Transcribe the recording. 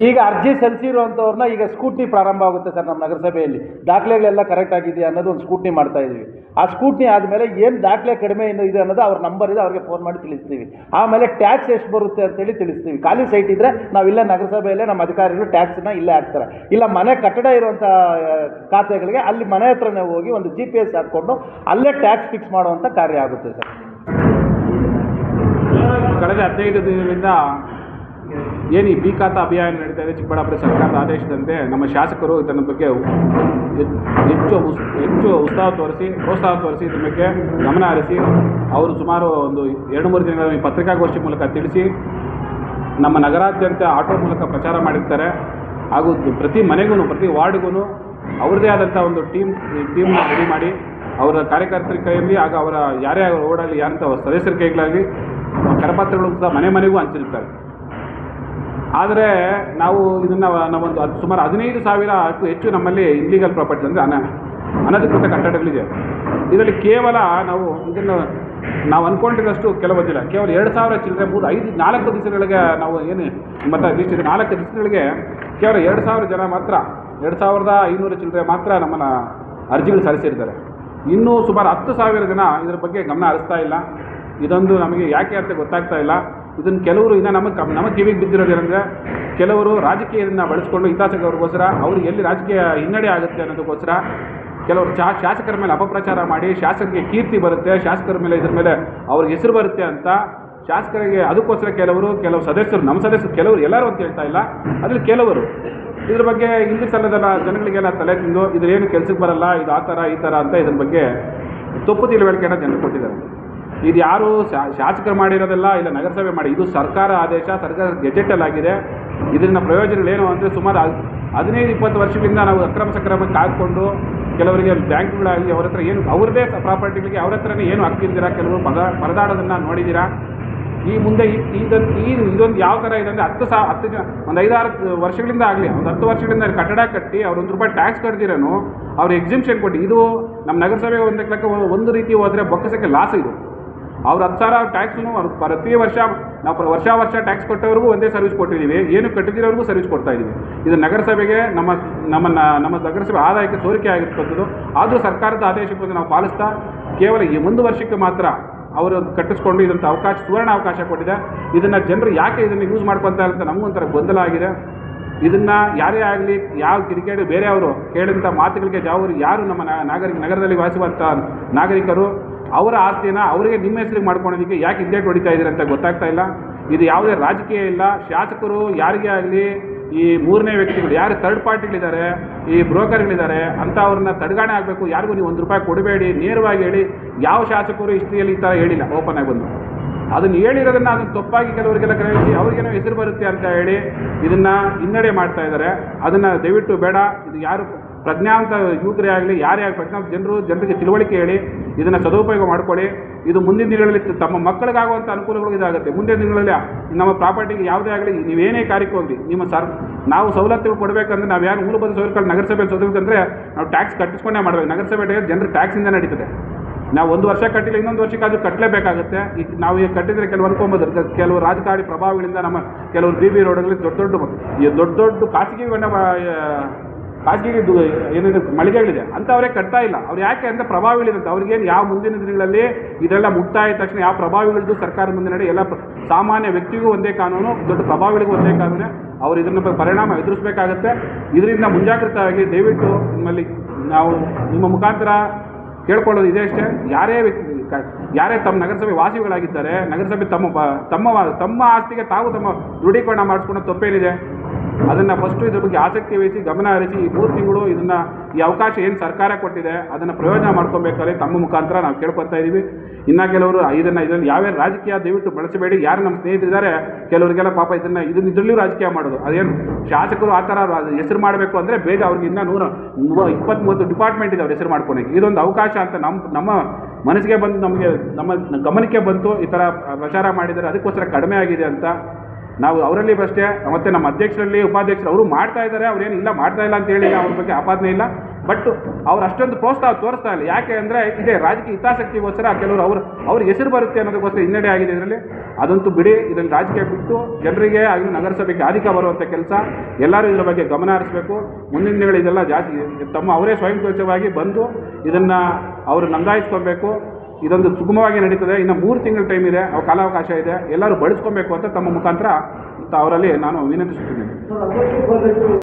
ಈಗ ಅರ್ಜಿ ಸಲ್ಲಿಸಿರುವಂಥವ್ರನ್ನ ಈಗ ಸ್ಕೂಟ್ನಿ ಪ್ರಾರಂಭ ಆಗುತ್ತೆ ಸರ್ ನಮ್ಮ ನಗರಸಭೆಯಲ್ಲಿ. ದಾಖಲೆಗಳೆಲ್ಲ ಕರೆಕ್ಟ್ ಆಗಿದೆಯಾ ಅನ್ನೋದು ಒಂದು ಸ್ಕೂಟ್ನಿ ಮಾಡ್ತಾ ಇದ್ದೀವಿ. ಆ ಸ್ಕೂಟ್ನಿ ಆದಮೇಲೆ ಏನು ದಾಖಲೆ ಕಡಿಮೆ ಏನು ಇದೆ ಅನ್ನೋದು ಅವ್ರ ನಂಬರ್ ಇದೆ, ಅವ್ರಿಗೆ ಫೋನ್ ಮಾಡಿ ತಿಳಿಸ್ತೀವಿ. ಆಮೇಲೆ ಟ್ಯಾಕ್ಸ್ ಎಷ್ಟು ಬರುತ್ತೆ ಅಂತೇಳಿ ತಿಳಿಸ್ತೀವಿ. ಖಾಲಿ ಸೈಟ್ ಇದ್ದರೆ ನಾವು ಇಲ್ಲೇ ನಗರಸಭೆಯಲ್ಲೇ ನಮ್ಮ ಅಧಿಕಾರಿಗಳು ಟ್ಯಾಕ್ಸನ್ನ ಇಲ್ಲೇ ಹಾಕ್ತಾರೆ. ಇಲ್ಲ ಮನೆ ಕಟ್ಟಡ ಇರುವಂಥ ಖಾತೆಗಳಿಗೆ ಅಲ್ಲಿ ಮನೆ ಹತ್ರನೇ ಹೋಗಿ ಒಂದು ಜಿ ಪಿ ಎಸ್ ಹಾಕ್ಕೊಂಡು ಅಲ್ಲೇ ಟ್ಯಾಕ್ಸ್ ಫಿಕ್ಸ್ ಮಾಡುವಂಥ ಕಾರ್ಯ ಆಗುತ್ತೆ ಸರ್. ಕಳೆದ ಹದಿನೈದು ದಿನಗಳಿಂದ ಏನು ಈ ಬಿ ಅಭಿಯಾನ ನಡೀತಾ ಇದೆ ಚಿಕ್ಕಬಳ್ಳಾಪುರ ಸರ್ಕಾರದ ಆದೇಶದಂತೆ ನಮ್ಮ ಶಾಸಕರು ಇದನ್ನ ಬಗ್ಗೆ ಹೆಚ್- ಹೆಚ್ಚು ಹೆಚ್ಚು ಉತ್ಸಾಹ ತೋರಿಸಿ, ಪ್ರೋತ್ಸಾಹ ತೋರಿಸಿ ಇದ್ರ ಬಗ್ಗೆ ಗಮನ ಹರಿಸಿ ಅವರು ಸುಮಾರು ಒಂದು ಎರಡು ಮೂರು ದಿನಗಳಲ್ಲಿ ಪತ್ರಿಕಾಗೋಷ್ಠಿ ಮೂಲಕ ತಿಳಿಸಿ ನಮ್ಮ ನಗರಾದ್ಯಂತ ಆಟೋ ಮೂಲಕ ಪ್ರಚಾರ ಮಾಡಿರ್ತಾರೆ. ಹಾಗೂ ಪ್ರತಿ ಮನೆಗೂ ಪ್ರತಿ ವಾರ್ಡ್ಗೂ ಅವ್ರದ್ದೇ ಆದಂಥ ಒಂದು ಟೀಮ್ ಟೀಮ್ನ ರೆಡಿ ಮಾಡಿ ಅವರ ಕಾರ್ಯಕರ್ತರ ಕೈಯಲ್ಲಿ ಹಾಗೂ ಅವರ ಯಾರೇ ಓಡಾಗಲಿ ಯಾರಂಥ ಸದಸ್ಯರ ಕೈಗಳಾಗಲಿ ಕರಪತ್ರಗಳು ಸಹ ಮನೆ ಮನೆಗೂ ಹಂಚಿರ್ತಾರೆ ಆದರೆ ನಾವು ಇದನ್ನು ನಾವೊಂದು ಅದು ಸುಮಾರು ಹದಿನೈದು ಸಾವಿರಕ್ಕೂ ಹೆಚ್ಚು ನಮ್ಮಲ್ಲಿ ಇಲ್ಲಿಗಲ್ ಪ್ರಾಪರ್ಟೀಸ್ ಅಂದರೆ ಅನ ಅನಧಿಕೃತ ಕಟ್ಟಡಗಳಿದೆ. ಇದರಲ್ಲಿ ಕೇವಲ ನಾವು ಇದನ್ನು ನಾವು ಅಂದ್ಕೊಂಡಿರೋಷ್ಟು ಕೆಲವೊಂದಿಲ್ಲ ಕೇವಲ ಎರಡು ಸಾವಿರ ಚಿಲ್ಲರೆ, ಮೂರು, ಐದು, ನಾಲ್ಕು ದಿವಸಗಳಿಗೆ ನಾವು ಏನು ಮತ್ತು ಇಷ್ಟಿದೆ ನಾಲ್ಕು ದಿವಸಗಳಿಗೆ ಕೇವಲ ಎರಡು ಸಾವಿರ ಜನ ಮಾತ್ರ, ಎರಡು ಸಾವಿರದ ಐನೂರು ಚಿಲ್ಲರೆ ಮಾತ್ರ ನಮ್ಮನ್ನು ಅರ್ಜಿಗಳು ಸಲ್ಲಿಸಿರ್ತಾರೆ. ಇನ್ನೂ ಸುಮಾರು ಹತ್ತು ಸಾವಿರ ಜನ ಇದರ ಬಗ್ಗೆ ಗಮನ ಹರಿಸ್ತಾ ಇಲ್ಲ. ಇದೊಂದು ನಮಗೆ ಯಾಕೆ ಅಂತ ಗೊತ್ತಾಗ್ತಾ ಇಲ್ಲ. ಇದನ್ನು ಕೆಲವರು ಇನ್ನು ನಮಗೆ ನಮ್ಮ ಕಿವಿಗೆ ಬಿದ್ದಿರೋದು ಕೆಲವರು ರಾಜಕೀಯದಿಂದ ಬಳಸ್ಕೊಂಡು ಹಿತಾಸಕ್ತಿಗೋಸ್ಕರ ಅವ್ರಿಗೆ ಎಲ್ಲಿ ರಾಜಕೀಯ ಹಿನ್ನಡೆ ಆಗುತ್ತೆ ಅನ್ನೋದಕ್ಕೋಸ್ಕರ ಕೆಲವರು ಶಾ, ಶಾಸಕರ ಮೇಲೆ ಅಪಪ್ರಚಾರ ಮಾಡಿ, ಶಾಸಕರಿಗೆ ಕೀರ್ತಿ ಬರುತ್ತೆ, ಶಾಸಕರ ಮೇಲೆ ಇದ್ರ ಮೇಲೆ ಅವ್ರಿಗೆ ಹೆಸರು ಬರುತ್ತೆ ಅಂತ ಶಾಸಕರಿಗೆ ಅದಕ್ಕೋಸ್ಕರ ಕೆಲವರು, ಕೆಲವು ಸದಸ್ಯರು, ನಮ್ಮ ಸದಸ್ಯರು, ಕೆಲವರು ಎಲ್ಲರೂ ಅಂತ ಹೇಳ್ತಾ ಇಲ್ಲ, ಅದ್ರಲ್ಲಿ ಕೆಲವರು. ಇದ್ರ ಬಗ್ಗೆ ಹಿಂದಿ ಸಲ್ಲದೆಲ್ಲ ಜನಗಳಿಗೆಲ್ಲ ತಲೆ ತಿಂದು, ಇದ್ರೇನು ಕೆಲಸಕ್ಕೆ ಬರಲ್ಲ, ಇದು ಆ ಥರ, ಈ ಥರ ಅಂತ ಇದ್ರ ಬಗ್ಗೆ ತಪ್ಪು ತಿಳುವಳಿಕೆಯನ್ನು ಜನರು ಕೊಟ್ಟಿದ್ದಾರೆ. ಇದು ಯಾರು ಶಾಸಕರು ಮಾಡಿರೋದಲ್ಲ ಇಲ್ಲ ನಗರಸಭೆ ಮಾಡಿ, ಇದು ಸರ್ಕಾರ ಆದೇಶ, ಸರ್ಕಾರ ಗೆಜೆಟಲ್ಲಿ ಆಗಿದೆ ಇದರಿಂದ ಪ್ರಯೋಜನಗಳೇನು ಅಂದರೆ ಸುಮಾರು ಹದ್- ಹದಿನೈದು, ಇಪ್ಪತ್ತು ವರ್ಷಗಳಿಂದ ನಾವು ಅಕ್ರಮ ಸಕ್ರಮ ಹಾಕ್ಕೊಂಡು ಕೆಲವರಿಗೆ ಬ್ಯಾಂಕ್ಗಳಾಗಲಿ ಅವ್ರ ಹತ್ರ ಏನು, ಅವ್ರದ್ದೇ ಪ್ರಾಪರ್ಟಿಗಳಿಗೆ ಅವ್ರ ಹತ್ರನೇ ಏನು ಹಾಕ್ತಿದ್ದೀರಾ ಕೆಲವರು ಪದ, ಪರದಾಡೋದನ್ನು ನೋಡಿದ್ದೀರಾ? ಈ ಮುಂದೆ ಇದೊಂದು, ಈ ಇದೊಂದು ಯಾವ ಥರ ಇದೆ ಅಂದರೆ ಹತ್ತು ಸಾ, ಹತ್ತು ಜನ, ಒಂದು ಐದಾರು ವರ್ಷಗಳಿಂದ ಆಗಲಿ, ಒಂದು ಹತ್ತು ವರ್ಷಗಳಿಂದ ಕಟ್ಟಡ ಕಟ್ಟಿ, ಅವ್ರು ಒಂದು ರೂಪಾಯಿ ಟ್ಯಾಕ್ಸ್ ಕಟ್ದಿರೋನು, ಅವ್ರು ಎಕ್ಸಿಬಿಷನ್ ಕೊಟ್ಟು, ಇದು ನಮ್ಮ ನಗರಸಭೆ ಒಂದು ಒಂದು ರೀತಿ ಹೋದರೆ ಬೊಕ್ಕಸಕ್ಕೆ ಲಾಸ್ ಇದು. ಅವ್ರು ಹತ್ತು ಸಾವಿರ ಟ್ಯಾಕ್ಸ್ನು ಪ್ರತಿ ವರ್ಷ ನಾವು ವರ್ಷ ವರ್ಷ ಟ್ಯಾಕ್ಸ್ ಕೊಟ್ಟವ್ರಿಗೂ ಒಂದೇ ಸರ್ವಿಸ್ ಕೊಟ್ಟಿದ್ದೀವಿ. ಏನು ಕಟ್ಟಿದಿರೋರಿಗೂ ಸರ್ವಿಸ್ ಕೊಡ್ತಾ ಇದ್ದೀವಿ. ಇದು ನಗರಸಭೆಗೆ ನಮ್ಮ ನಮ್ಮ ನಮ್ಮ ನಗರಸಭೆ ಆದಾಯಕ್ಕೆ ಸೋರಿಕೆ ಆಗಿರ್ತಕ್ಕಂಥದ್ದು. ಆದರೂ ಸರ್ಕಾರದ ಆದೇಶಕ್ಕೆ ನಾವು ಪಾಲಿಸ್ತಾ ಕೇವಲ ಈ ಒಂದು ವರ್ಷಕ್ಕೆ ಮಾತ್ರ ಅವರು ಕಟ್ಟಿಸ್ಕೊಂಡು ಇದಂಥ ಅವಕಾಶ, ಸುವರ್ಣ ಅವಕಾಶ ಕೊಟ್ಟಿದೆ. ಇದನ್ನು ಜನರು ಯಾಕೆ ಇದನ್ನು ಯೂಸ್ ಮಾಡ್ಕೊತಾ ಅಂತ ನಮಗೊಂಥರ ಗೊಂದಲ ಆಗಿದೆ. ಇದನ್ನು ಯಾರೇ ಆಗಲಿ, ಯಾವ ಕಿರಿಕೇಡು ಬೇರೆಯವರು ಕೇಳಿದಂಥ ಮಾತುಗಳಿಗೆ ಜಾವರು ಯಾರು ನಮ್ಮ ನಾಗರಿಕ ನಗರದಲ್ಲಿ ವಾಸಿಸುವಂಥ ನಾಗರಿಕರು? ಅವರ ಆಸ್ತಿನ ಅವರಿಗೆ ನಿಮ್ಮ ಹೆಸರಿಗೆ ಮಾಡ್ಕೊಳೋದಕ್ಕೆ ಯಾಕೆ ಹಿಂದೇಟು ಹೊಡಿತಾ ಇದ್ದೀರಿ ಅಂತ ಗೊತ್ತಾಗ್ತಾ ಇಲ್ಲ. ಇದು ಯಾವುದೇ ರಾಜಕೀಯ ಇಲ್ಲ. ಶಾಸಕರು ಯಾರಿಗೇ ಆಗಲಿ, ಈ ಮೂರನೇ ವ್ಯಕ್ತಿಗಳು ಯಾರು ಥರ್ಡ್ ಪಾರ್ಟಿಗಳಿದ್ದಾರೆ ಈ ಬ್ರೋಕರ್ಗಳಿದ್ದಾರೆ ಅಂತ ಅವ್ರನ್ನ ತಡೆಗಾಣೆ ಆಗಬೇಕು. ಯಾರಿಗೂ ನೀವು ಒಂದು ರೂಪಾಯಿ ಕೊಡಬೇಡಿ. ನೇರವಾಗಿ ಹೇಳಿ, ಯಾವ ಶಾಸಕರು ಹಿಸ್ಟ್ರಿಯಲ್ಲಿ ಈ ಥರ ಹೇಳಿಲ್ಲ. ಓಪನ್ ಆಗಿ ಬಂದು. ಅದನ್ನು ಹೇಳಿರೋದನ್ನ ಅದನ್ನು ತಪ್ಪಾಗಿ ಕೆಲವರಿಗೆಲ್ಲ ಗ್ರಹಿಸಿ ಅವ್ರಿಗೇನೋ ಹೆಸರು ಬರುತ್ತೆ ಅಂತ ಹೇಳಿ ಇದನ್ನು ಹಿನ್ನಡೆ ಮಾಡ್ತಾ ಇದ್ದಾರೆ. ಅದನ್ನು ದಯವಿಟ್ಟು ಬೇಡ. ಇದು ಯಾರು ಪ್ರಜ್ಞಾವಂತ ಯುವಕರೇ ಆಗಲಿ, ಯಾರೇ ಆಗಲಿ ಪ್ರಜ್ಞಾವಂತ ಜನರು ಜನರಿಗೆ ತಿಳುವಳಿಕೆ ಹೇಳಿ, ಇದನ್ನು ಸದುಪಯೋಗ ಮಾಡಿಕೊಳ್ಳಿ. ಇದು ಮುಂದಿನ ದಿನಗಳಲ್ಲಿ ತಮ್ಮ ಮಕ್ಕಳಿಗಾಗುವಂಥ ಅನುಕೂಲಗಳು ಇದಾಗುತ್ತೆ. ಮುಂದಿನ ದಿನಗಳಲ್ಲಿ ನಮ್ಮ ಪ್ರಾಪರ್ಟಿಗೆ ಯಾವುದೇ ಆಗಲಿ, ನೀವೇನೇ ಕಾರ್ಯಕ್ಕೆ ಹೋಗಲಿ, ನಿಮ್ಮ ಸರ್ ನಾವು ಸವಲತ್ತುಗಳು ಕೊಡಬೇಕಂದ್ರೆ ನಾವು ಯಾರು ಮೂಲಭೂತ ಸೌಲಭ್ಯಗಳು ನಗರಸಭೆ ಸೋದಬೇಕಂದ್ರೆ ನಾವು ಟ್ಯಾಕ್ಸ್ ಕಟ್ಟಿಸ್ಕೊಂಡೇ ಮಾಡಬೇಕು. ನಗರಸಭೆ ಜನರು ಟ್ಯಾಕ್ಸಿಂದ ನಡೀತದೆ. ನಾವು ಒಂದು ವರ್ಷ ಕಟ್ಟಿಲ್ಲ, ಇನ್ನೊಂದು ವರ್ಷಕ್ಕಾದರೂ ಕಟ್ಟಲೇಬೇಕಾಗುತ್ತೆ ಈಗ ನಾವು ಈಗ ಕಟ್ಟಿದರೆ ಕೆಲವು ಅನ್ಕೊಂಬೋದು ಕೆಲವು ರಾಜಕಾರಣಿ ಪ್ರಭಾವಗಳಿಂದ ನಮ್ಮ ಕೆಲವರು ಬಿ ಬಿ ರೋಡ್ಗಳಲ್ಲಿ ದೊಡ್ಡ ದೊಡ್ಡ ದೊಡ್ಡ ದೊಡ್ಡ ಖಾಸಗಿ ಖಾಸಗಿ ಏನೇನು ಮಳಿಗೆಗಳಿದೆ. ಅವರೇ ಕಟ್ತಾ ಇಲ್ಲ. ಅವ್ರು ಯಾಕೆ ಅಂತ ಪ್ರಭಾವಿಗಳಿರುತ್ತೆ. ಅವ್ರಿಗೇನು ಯಾವ ಮುಂದಿನ ದಿನಗಳಲ್ಲಿ ಇದೆಲ್ಲ ಮುಕ್ತಾಯ ತಕ್ಷಣ ಯಾವ ಪ್ರಭಾವಿಗಳದ್ದು ಸರ್ಕಾರ ಮುಂದೆ ನಡೆ ಎಲ್ಲ ಸಾಮಾನ್ಯ ವ್ಯಕ್ತಿಗೂ ಒಂದೇ ಕಾನೂನು, ದೊಡ್ಡ ಪ್ರಭಾವಿಗಳಿಗೂ ಒಂದೇ ಕಾನೂನೇ. ಅವ್ರು ಇದನ್ನ ಪರಿಣಾಮ ಎದುರಿಸಬೇಕಾಗತ್ತೆ. ಇದರಿಂದ ಮುಂಜಾಗ್ರತೆಯಾಗಿ ದಯವಿಟ್ಟು ನಿಮ್ಮಲ್ಲಿ ನಾವು ನಿಮ್ಮ ಮುಖಾಂತರ ಕೇಳ್ಕೊಳ್ಳೋದು ಇದೆ ಅಷ್ಟೇ. ಯಾರೇ ವ್ಯಕ್ತಿ ಯಾರೇ ತಮ್ಮ ನಗರಸಭೆ ವಾಸಿಗಳಾಗಿದ್ದಾರೆ, ನಗರಸಭೆ ತಮ್ಮ ತಮ್ಮ ತಮ್ಮ ಆಸ್ತಿಗೆ ತಾವು ತಮ್ಮ ದೃಢೀಕರಣ ಮಾಡಿಸ್ಕೊಳ್ಳೋ ತಪ್ಪೇನಿದೆ ಅದನ್ನು ಫಸ್ಟು ಇದ್ರ ಬಗ್ಗೆ ಆಸಕ್ತಿ ವಹಿಸಿ ಗಮನ ಹರಿಸಿ ಈ ಮೂರು ತಿಂಗಳು ಇದನ್ನು ಈ ಅವಕಾಶ ಏನು ಸರ್ಕಾರ ಕೊಟ್ಟಿದೆ, ಅದನ್ನು ಪ್ರಯೋಜನ ಮಾಡ್ಕೊಬೇಕಾದ್ರೆ ತಮ್ಮ ಮುಖಾಂತರ ನಾವು ಕೇಳ್ಕೊತಾ ಇದ್ದೀವಿ ಇನ್ನು ಕೆಲವರು ಇದನ್ನು ಇದನ್ನು ಯಾವ್ಯಾವ ರಾಜಕೀಯ ದಯವಿಟ್ಟು ಬಳಸಬೇಡಿ, ಯಾರು ನಮ್ಮ ಸ್ನೇಹಿತರಿದ್ದಾರೆ, ಕೆಲವರಿಗೆಲ್ಲ ಪಾಪ ಇದನ್ನು ಇದನ್ನ ಇದರಲ್ಲಿಯೂ ರಾಜಕೀಯ ಮಾಡೋದು. ಅದೇನು ಶಾಸಕರು ಆ ಥರ ಹೆಸರು ಮಾಡಬೇಕು ಅಂದರೆ ಬೇಗ ಅವ್ರಿಗೆ ಇನ್ನೂ ನೂರ ಮೂವ- ಇಪ್ಪತ್ತ್ಮೂವತ್ತು ಡಿಪಾರ್ಟ್ಮೆಂಟ್ ಇದೆ ಅವ್ರ ಹೆಸರು ಮಾಡ್ಕೊಳಕ್ಕೆ. ಇದೊಂದು ಅವಕಾಶ ಅಂತ ನಮ್ಮ ನಮ್ಮ ಮನಸ್ಸಿಗೆ ಬಂದು ನಮಗೆ, ನಮ್ಮ ಗಮನಕ್ಕೆ ಬಂತು ಈ ಥರ ಪ್ರಚಾರ ಮಾಡಿದರೆ ಅದಕ್ಕೋಸ್ಕರ ಕಡಿಮೆ ಆಗಿದೆ ಅಂತ ನಾವು ಅವರಲ್ಲಿ ಅಷ್ಟೇ ಮತ್ತೆ ನಮ್ಮ ಅಧ್ಯಕ್ಷರಲ್ಲಿ, ಉಪಾಧ್ಯಕ್ಷರು, ಅವರು ಮಾಡ್ತಾ ಇದ್ದಾರೆ ಅವ್ರೇನು ಇಲ್ಲ ಮಾಡ್ತಾ ಇಲ್ಲ ಅಂತ ಹೇಳಿ ಅವ್ರ ಬಗ್ಗೆ ಆಪಾದನೆ ಇಲ್ಲ. ಬಟ್ ಅವ್ರು ಅಷ್ಟೊಂದು ಪ್ರೋತ್ಸಾಹ ತೋರಿಸ್ತಾ ಇಲ್ಲ. ಯಾಕೆ ಅಂದರೆ ಇದೇ ರಾಜಕೀಯ ಹಿತಾಸಕ್ತಿಗೋಸ್ಕರ ಕೆಲವರು ಅವರು ಅವ್ರಿಗೆ ಹೆಸರು ಬರುತ್ತೆ ಅನ್ನೋದಕ್ಕೋಸ್ಕರ ಹಿನ್ನಡೆ ಆಗಿದೆ ಇದರಲ್ಲಿ. ಅದಂತೂ ಬಿಡಿ, ಇದನ್ನು ರಾಜಕೀಯ ಬಿಟ್ಟು ಜನರಿಗೆ ಆಗಲಿ ನಗರಸಭೆಗೆ ಅಧಿಕ ಬರುವಂಥ ಕೆಲಸ. ಎಲ್ಲರೂ ಇದರ ಬಗ್ಗೆ ಗಮನ ಹರಿಸಬೇಕು. ಮುಂದಿನ ದಿನಗಳು ಇದೆಲ್ಲ ಜಾಸ್ತಿ, ತಮ್ಮ ಅವರೇ ಸ್ವಯಂಪ್ರೇರಿತವಾಗಿ ಬಂದು ಇದನ್ನು ಅವರು ನೋಂದಾಯಿಸ್ಕೊಬೇಕು. ಇದೊಂದು ಸುಗಮವಾಗಿ ನಡೀತದೆ. ಇನ್ನು ಮೂರು ತಿಂಗಳ ಟೈಮ್ ಇದೆ ಕಾಲಾವಕಾಶ ಇದೆ. ಎಲ್ಲರೂ ಬಳಸ್ಕೊಬೇಕು ಅಂತ ತಮ್ಮ ಮುಖಾಂತರ ಅವರಲ್ಲಿ ನಾನು ವಿನಂತಿಸುತ್ತೇನೆ.